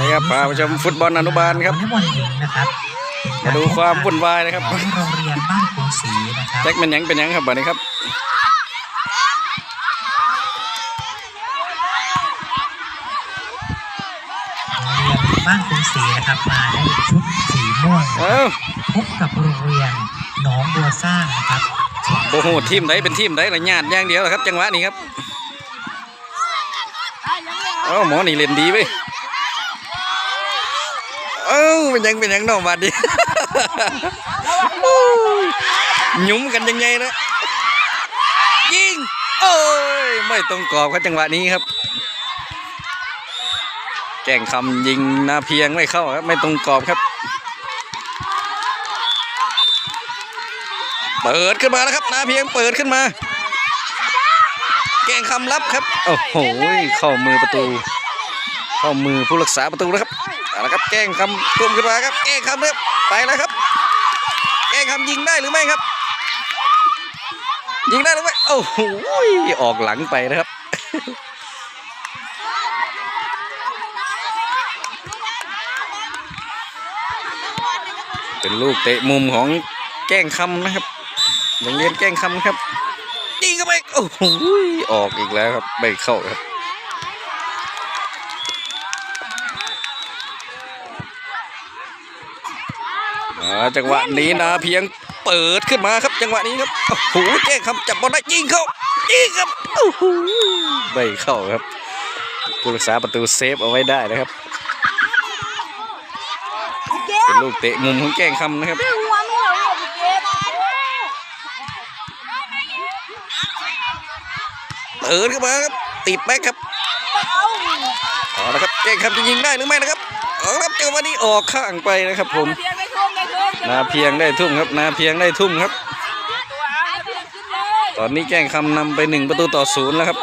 นะครับพาไปชมฟุตบอลอนุบาลครับวอลเลย์บอลหญิงนะครับมาดูความวุ่นวายนะครับของโรงเรียนบ้านกรุงศรีนะครับแจ็คเป็นหยังเป็นหยังครับบัดนี้ครับโรงเรียนบ้านกรุงศรีนะครับมาได้ชุดสีม่วงเอ้าพบกับโรงเรียนหนองบัวสร้างนะครับโอ้โหทีมไหนเป็นทีมไหนละญาติอย่างเดียวเหรอครับ จังหวะนี้ครับเอ้าหมอนี่เล่นดีเว้ย เอ้าเป็นยังเป็นยังน้องบัดนี้หยุ้มกันยังไงนะยิงโอ้ยไม่ตรงกรอบครับจังหวะนี้ครับ แก่งคำยิงนาเพียงไม่เข้าครับไม่ตรงกรอบครับ เปิดขึ้นมาแล้วครับนาเพียงเปิดขึ้นมา แก่งคำรับครับโอ้โหเข้ามือประตู เข้ามือผู้รักษาประตูแล้วครับ เอาละครับแกล้งคำตุ้มขึ้นมาครับแกล้งคำครับไปแล้วครับแกล้งคำยิงได้หรือไม่ครับ ยิงได้หรือไม่โอ้โหออกหลังไปนะครับเป็นลูกเตะมุมของแกล้งคำนะครับโรงเรียนแกล้งคำครับยิงเข้าไปโอ้โหออกอีกแล้วครับไม่เข้าครับ จังหวะนี้นาเพียงเปิดขึ้นมาครับ จังหวะนี้ครับโอ้โหแจ้งครับจับบอลได้ยิงเข้ายิงครับโอ้โหไม่เข้าครับผู้รักษาประตูเซฟเอาไว้ได้นะครับเป็นลูกเตะมุมของแก้งคำนะครับเปิดเข้ามาครับติดแบ็คครับเอาละครับแก้งคำจะยิงได้หรือไม่นะครับเอาละครับจังหวะนี้ออกข้างไปนะครับผม นาเพียงได้ทุ่มครับ นาเพียงได้ทุ่มครับ ตอนนี้แกล้งคำนำไปหนึ่งประตูต่อศูนย์แล้วครับ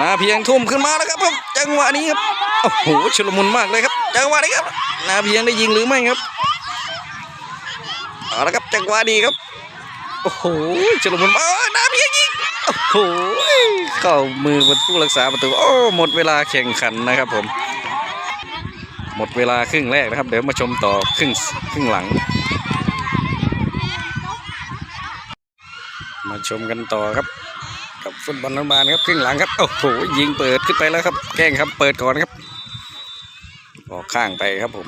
นาเพียงทุ่มขึ้นมาแล้วครับผมจังหวะนี้ครับโอ้โหชุลมุนมากเลยครับ จังหวะนี้ครับ นาเพียงได้ยิงหรือไม่ครับเอาละครับจังหวะนี้ครับโอ้โหชุลมุนมากเอ้ยนาเพียงยิงโอ้โหเข้ามือบนผู้รักษาประตูโอ้หมดเวลาแข่งขันนะครับผม หมดเวลาครึ่งแรกนะครับ เดี๋ยวมาชมต่อครึ่งครึ่งหลัง มาชมกันต่อครับ กับฟุตบอลน้ำบานครับครึ่งหลังครับโอ้โหยิงเปิดขึ้นไปแล้วครับ แกล้งครับเปิดก่อนครับออกข้างไปครับผม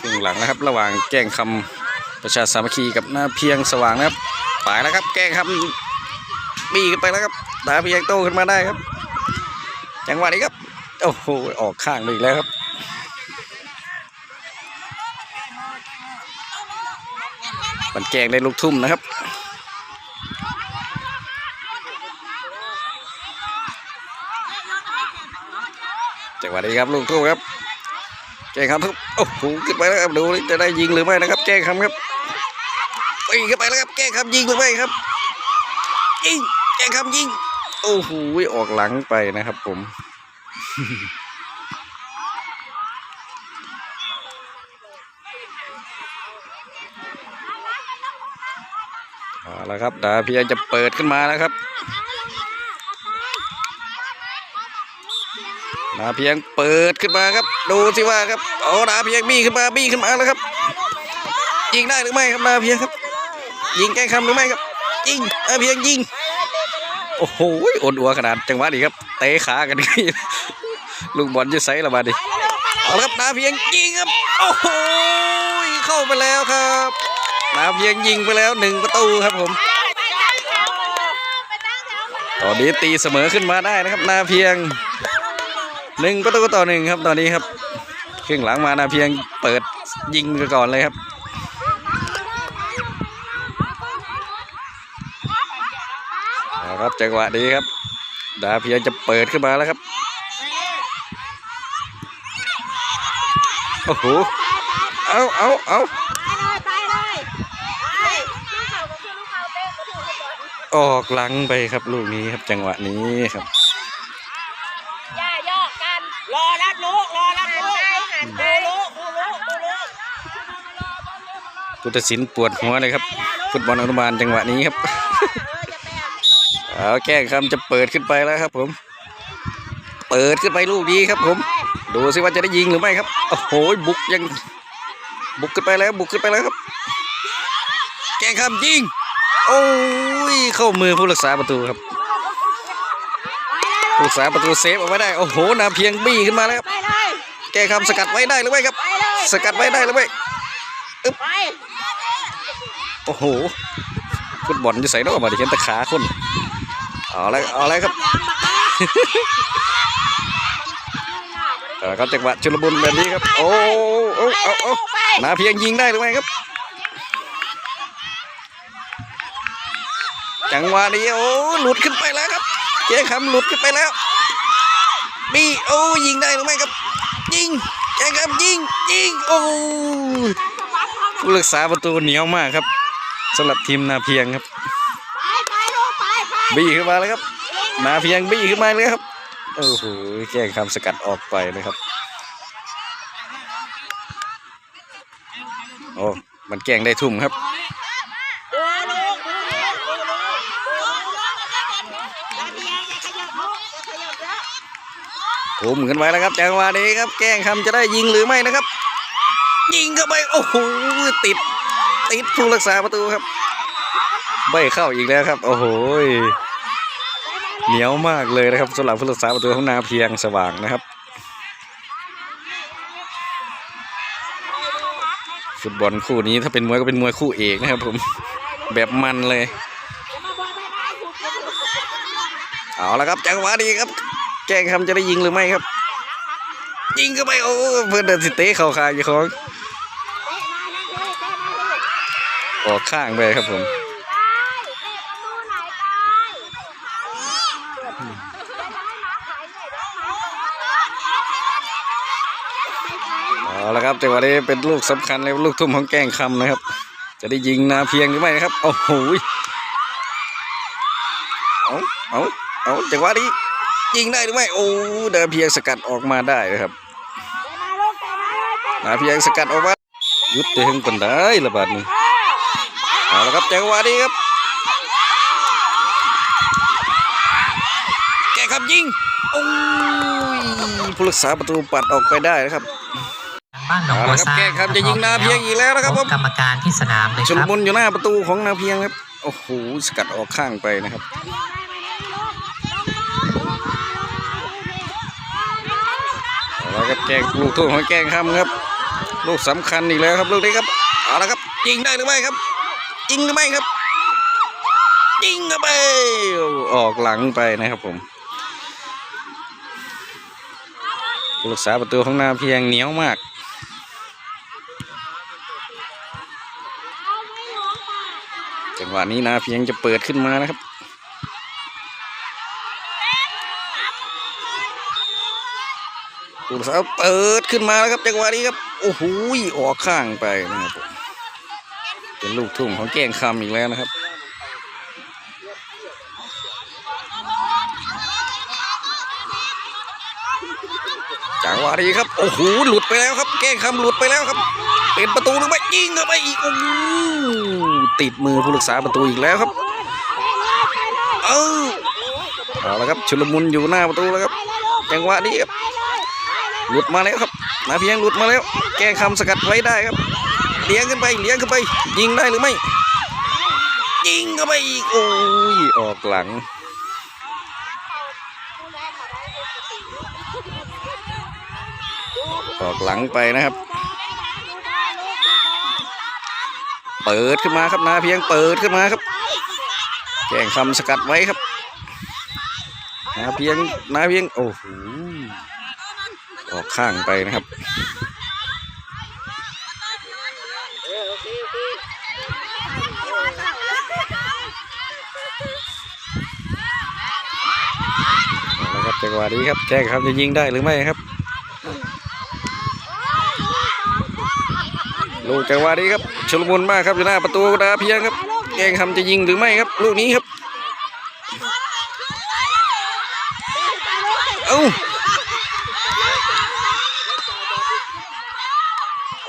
ครึ่งหลังนะครับ ระหว่างแกล้งคำประชาสามัคคีกับหน้าเพียงสว่างนะครับไปแล้วครับ แกล้งคำบีขึ้นไปแล้วครับ หน้าเพียงโตขึ้นมาได้ครับ จังหวะนี้ครับ โอ้โห ออกข้างไปอีกแล้วครับ มันแกงได้ลูกทุ่มนะครับจังหวะนี้ครับลูกทุ่มครับแกล้งครับโอ้โหขึ้นไปแล้วครับดูนี่จะได้ยิงหรือไม่นะครับแกล้งคำครับไปีนขึ้นไปแล้วครับแกล้งคำยิงหรือไม่ครับยิงแกล้งคำยิง โอ้โหออกหลังไปนะครับผม เอาละครับดาเพียงจะเปิดขึ้นมาแล้วครับดาเพียงเปิดขึ้นมาครับ ดูสิว่าครับโอ้ดาเพียงบี้ขึ้นมาบี้ขึ้นมาแล้วครับ ยิงได้หรือไม่ครับดาเพียงครับ ยิงแกล้คำหรือไม่ครับ ยิงดาเพียงยิง โอ้โหอดอัวขนาดจังหวะนี้ครับเตะขากันนี่ลูกบอลจะใส่ละบาดดิเอาละครับดาเพียงยิงครับโอ้โหเข้าไปแล้วครับนาเพียงยิงไปแล้วหนึ่งประตูครับผม ตอนนี้ตีเสมอขึ้นมาได้นะครับ นาเพียงหนึ่งประตูต่อหนึ่งครับตอนนี้ครับครึ่งหลังมานาเพียงเปิดยิงไปก่อนเลยครับเอา ครับจังหวะนี้ครับ ดาเพียงจะเปิดขึ้นมาแล้วครับ โอ้โห เอาเอาเอาไปเลยออกหลังไปครับลูกนี้ครับจังหวะนี้ครับอย่าย่อกัน รอรับลูก รอรับลูกดูลูกดูลูกดูลูกพุทธศิลป์ปวดหัวเลยครับ ฟุตบอลอนุบาลจังหวะนี้ครับ เอาแก้งคำจะเปิดขึ้นไปแล้วครับ ผม เปิดขึ้นไปลูกนี้ครับ ผม ดูสิว่าจะได้ยิงหรือไม่ครับโอ้โหบุกยังบุกขึ้นไปแล้วบุกขึ้นไปแล้วครับ แก้งคำยิงโอ้ยเข้ามือผู้รักษาประตูครับผู้รักษาประตูเซฟเอาไว้ได้โอ้โหนาเพียงบี้ขึ้นมาแล้วครับแก้งคำสกัดไว้ได้หรือไม่ครับ สกัดไว้ได้หรือไม่ไปโอ้โหฟุตบอลจะใส่นอกมาดิเห็นต่ขาคน เอาอะไรเอาอะไรครับเอาละครับจังหวะชุลมุนแบบนี้ครับ โอ้โอ้เอาเอานาเพียงยิงได้หรือไม่ครับ จังหวะนี้โอ้หลุดขึ้นไปแล้วครับเจ๊คำหลุดขึ้นไปแล้วบีโอ้ยิงได้หรือไม่ครับ ยิงเจ๊คำยิงยิงโอ้ผู้รักษาประตูเหนียวมากครับสำหรับทีมนาเพียงครับ ไปไปลูกไปไป บี้ขึ้นมาแล้วครับนาเพียงบี้ขึ้นมาเลยครับโอ้โหแกล้งคำสกัดออกไปนะครับโอ้มันแกล้งได้ทุ่มครับดูลูกดูลูกดูลูกดูลูกนาเพียงอย่าขยับลูกอย่าขยับแล้วทุ่มขึ้นไปแล้วครับจังหวะนี้ครับ แกล้งคำจะได้ยิงหรือไม่นะครับ ยิงเข้าไปโอ้โหติดติดผู้รักษาประตูครับ ไม่เข้าอีกแล้วครับ โอ้โหเหนียวมากเลยนะครับสำหรับผู้รักษาประตูของนาเพียงสว่างนะครับฟุตบอลคู่นี้ถ้าเป็นมวยก็เป็นมวยคู่เอกนะครับ ผมแบบมันเลย เอาละครับจังหวะนี้ครับ แกล้งคำจะได้ยิงหรือไม่ครับ ยิงเข้าไปโอ้เพื่อนเดินสิเตะเข่าคาอยู่ของออกข้างไปครับผม เอาละครับจังหวะนี้เป็นลูกสำคัญเลยลูกทุ่มของแกงคำนะครับ จะได้ยิงนาเพียงหรือไม่นะครับโอ้โหเอาเอาเอาจังหวะนี้ยิงได้หรือไม่โอ้นาเพียงสกัดออกมาได้นะครับนาเพียงสกัดออกมาหยุดเตะหึงปันได้ระบาดนี้เอาละครับจังหวะนี้ครับแกครับยิงโอ้ยผู้รักษาประตูปัดออกไปได้นะครับ บ้านหนองบัวซาเอาละครับแก้ครับจะยิงนาเพียงอีกแล้วนะครับผมกรรมการที่สนามเลยชุคลรับมุนอยู่หน้าประตูของนาเพียงครับโอ้โหสกัดออกข้างไปนะครับเอาละครับแกล้งลูกทุ่งของแกล้งคำครับ ลูกสำคัญอีกแล้วครับลูกนี้ครับเอาละครับยิงได้หรือไม่ครับยิงหรือไม่ครับยิงเข้าไปออกหลังไปนะครับผมผู้รักษาประตูของนาเพียงเหนียวมาก จังหวะนี้นาเพียงจะเปิดขึ้นมานะครับผู้รักษาเปิดขึ้นมาแล้วครับจังหวะนี้ครับ โอ้โหออกข้างไปนะครับผมเป็นลูกทุ่งของแก้งคำอีกแล้วนะครับจังหวะนี้ครับ โอ้โหหลุดไปแล้วครับ แก้งคำหลุดไปแล้วครับ เป็นประตูหรือไม่ยิงเข้าไปอีกโอ้ติดมือผู้รักษาประตูอีกแล้วครับเออเอาละครับชุลมุนอยู่หน้าประตูแล้วครับจังหวะนี้ครับหลุดมาแล้วครับนาเพียงหลุดมาแล้ว แก้คำสกัดไว้ได้ครับเลี้ยงขึ้นไปเลี้ยงขึ้นไป ยิงได้หรือไม่ยิงเข้าไปอีกโอ้ยออกหลังออกหลังไปนะครับ เปิดขึ้นมาครับนาเพียงเปิดขึ้นมาครับแกล้งคำสกัดไว้ครับนาเพียงนาเพียงโอ้โหออกข้างไปนะครับเอาละครับจังหวะนี้ครับแกล้งคำจะยิงได้หรือไม่ครับ ลูกจังหวะนี้ครับชุลมุนมากครับอยู่หน้าประตูนาเพียงครับแกงคำจะยิงหรือไม่ครับ ลูกนี้ครับเอ้า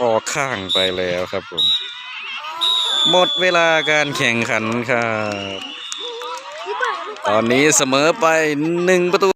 ออกข้างไปแล้วครับผม หมดเวลาการแข่งขันครับ ตอนนี้เสมอไปหนึ่งประตู